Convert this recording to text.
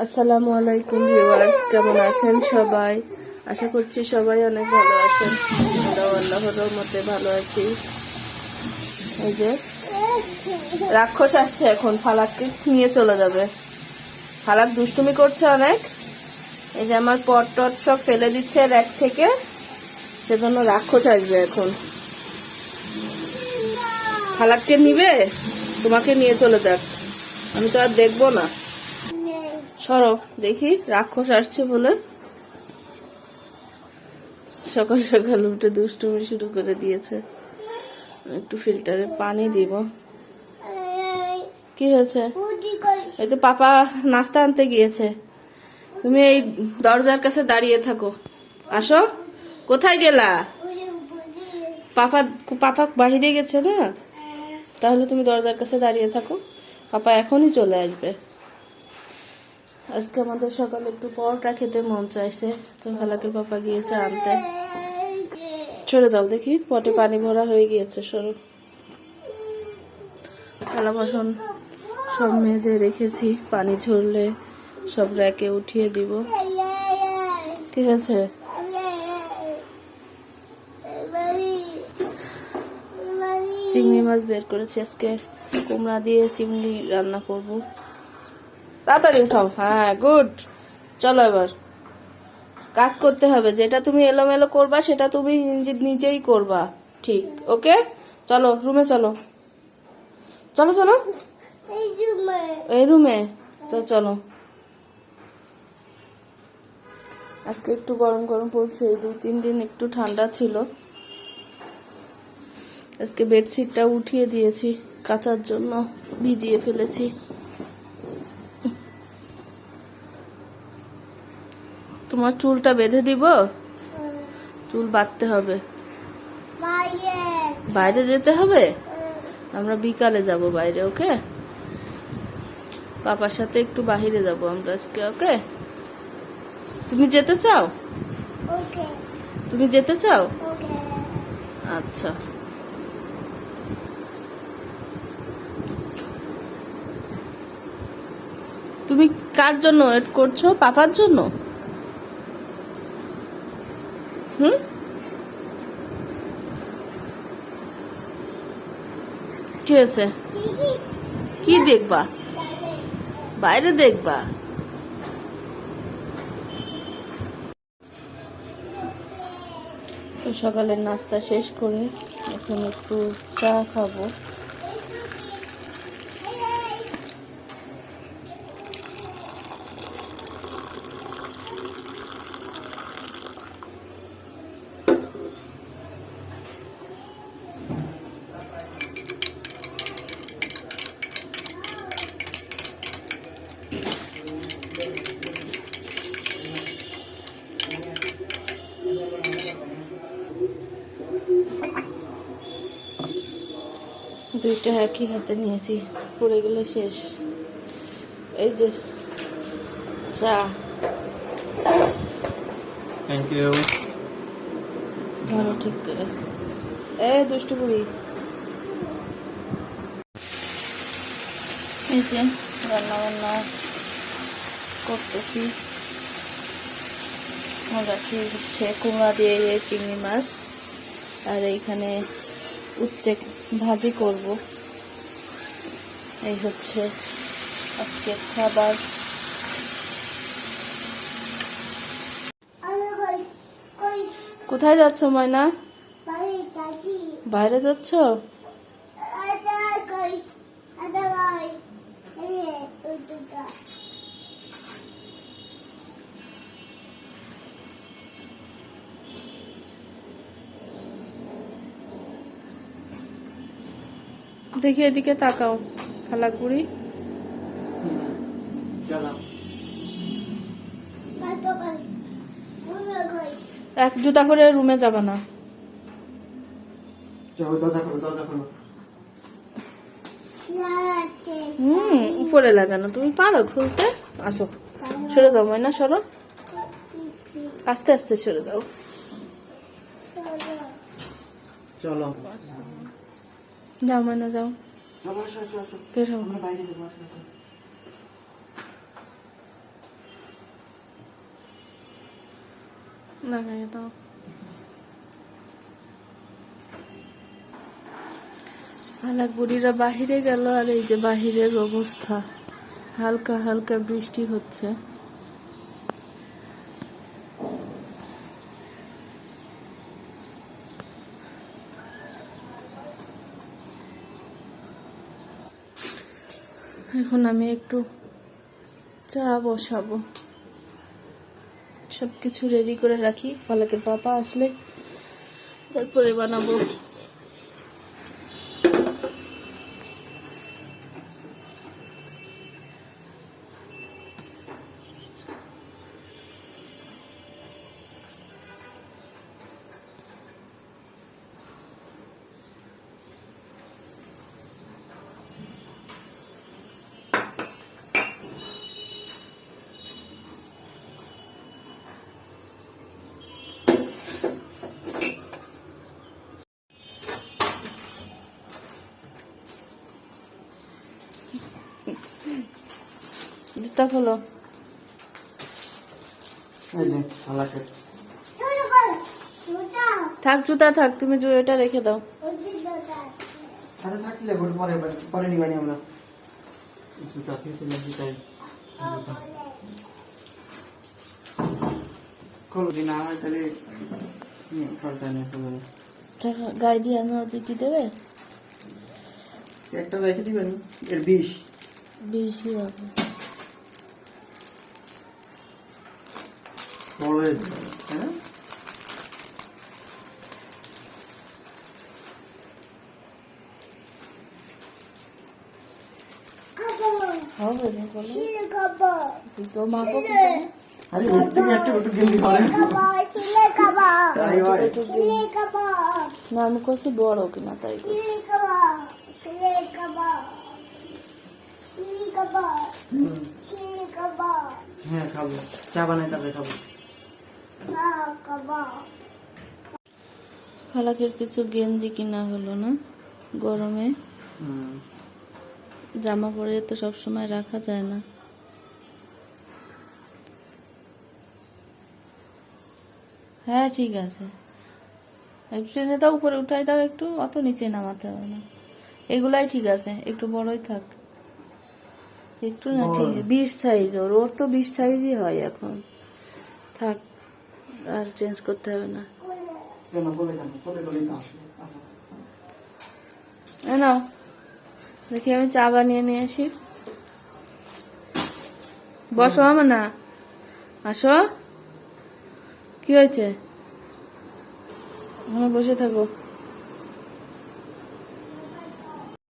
আসসালামু আলাইকুম ভিউয়ার্স, কেমন আছেন সবাই? আশা করছি সবাই অনেক ভালো আছেন। আল্লাহর রহমতে ভালো আছি। এই যে, রাক্ষস আসছে এখন, ফালাককে নিয়ে চলে যাবে। ফালাক দুষ্টুমি করছে অনেক। এই যে আমার পট টট সব ফেলে দিচ্ছে র্যাক থেকে। সেজন্য রাক্ষস আসবে এখন। ফালাককে নিবে? তোমাকে নিয়ে চলে যাক। আমি তো আর দেখব না। সরো, দেখি রাক্ষস আসছে বলে। সকাল সকাল উঠে দুষ্টুমি শুরু করে দিয়েছে। একটু ফিল্টারে পানি দিব। কি হয়েছে? এই তো পাপা নাস্তা আনতে গিয়েছে। তুমি এই দরজার কাছে দাঁড়িয়ে থাকো। আসো। কোথায় গেলা? পাপা পাপা বাহিরে গেছে না? তাহলে তুমি দরজার কাছে দাঁড়িয়ে থাকো। পাপা এখনই চলে আসবে। আজকে আমাদের সকালে একটু পরোটা খেতে মন চাইছে, তো খালাকে পাপা গিয়েছে আনতে। সরে যাও দেখি, পটে পানি ভরা হয়ে গিয়েছে, সরো। থালা বাসন সব মেজে রেখেছি, পানি ঝরলে সব র্যাকে উঠিয়ে দিব। ঠিক আছে? চিংড়ি মাছ বের করেছি আজকে। কুমড়া দিয়ে চিংড়ি রান্না করব। তাড়াতাড়ি উঠাও। হ্যাঁ গুড। চলো এবার। কাজ করতে হবে। যেটা তুমি এলোমেলো করবা সেটা তুমি নিজেই করবা। ঠিক ওকে? চলো রুমে চলো। চলো চলো। এই রুমে। তো চলো। আজকে একটু গরম গরম পড়ছে। এই দুই তিন দিন একটু ঠান্ডা ছিল। আজকে বেডশিটটা উঠিয়ে দিয়েছি কাচার জন্য ভিজিয়ে ফেলেছি। তোমার চুলটা বেঁধে দিব? চুল বাঁধতে হবে। বাইরে। যেতে হবে? আমরা বিকালে যাব বাইরে ওকে? পাপার সাথে একটু বাহিরে যাব আমরা আজকে ওকে? তুমি যেতে চাও? তুমি যেতে চাও? আচ্ছা। তুমি কার জন্য ওয়েট করছ? পাপার জন্য? হুম? কি হয়েছে? কি দেখবা? বাইরে দেখবা। তো সকালের নাস্তা শেষ করে এখন একটু চা খাব। দুইটা একই হাতে নিয়েছি। পড়ে গেলে শেষ। এই যে চা। থ্যাংক ইউ ধরো ঠিক করে। এ দুষ্টু বুড়ি। এই যে রান্না বান্না করতেছি রাখি হচ্ছে কুমড়া দিয়ে চিংড়ি মাছ। আর এইখানে উচ্ছে ভাজি করব। এই হচ্ছে আজকের খাবার। কোথায় যাচ্ছ ময়না? বাইরে যাচ্ছ? দেখি এদিকে তাকাও খালাকুড়ি। চলো। এক জুতা করে রুমে যাবে না। খোলো হুম উপরে লাগানো তুমি পারো খুলতে? আসো। সরে যাও ময়না সরো। আস্তে আস্তে সরে যাও। চলো। যাও মানা যাও। দাও। হালাক বুড়িরা বাহিরে গেল আর এই যে বাহিরের অবস্থা। হালকা হালকা বৃষ্টি হচ্ছে। এখন আমি একটু চা বসাবো। সব কিছু রেডি করে রাখি। ফালাকের পাপা আসলে তারপরে বানাবো। খোলো এই থাক জুতা থাক তুমি এটা রেখে দাও। পরে নিবানি আমরা। জুতা জুতাই গায়ে দিয়ে আনো দিদি দেবে? একটা রেখে দিবেন এর বিষ। হবে। বড় হ্যাঁ। আরে ওর থেকে একটা একটু গেলি করে। না আমি করছি বড় কিনা তাই হ্যাঁ খাব। চা বানাই তারপরে খাব। ফালাকের কিছু গেঞ্জি কিনা হলো না গরমে। জামা পরে তো সবসময় রাখা যায় না। হ্যাঁ ঠিক আছে। একটু টেনে দাও উপরে উঠাই দাও একটু অত নিচে নামাতে হবে না। এগুলাই ঠিক আছে একটু বড়ই থাক। একটু না ঠিক। বিশ সাইজ ওর ওর তো বিশ সাইজই হয় এখন। থাক। আর চেঞ্জ করতে হবে না। নাও। দেখি আমি চা বানিয়ে নিয়ে আসি। বসো আমার না। আসো। কি হয়েছে? বসে থাকো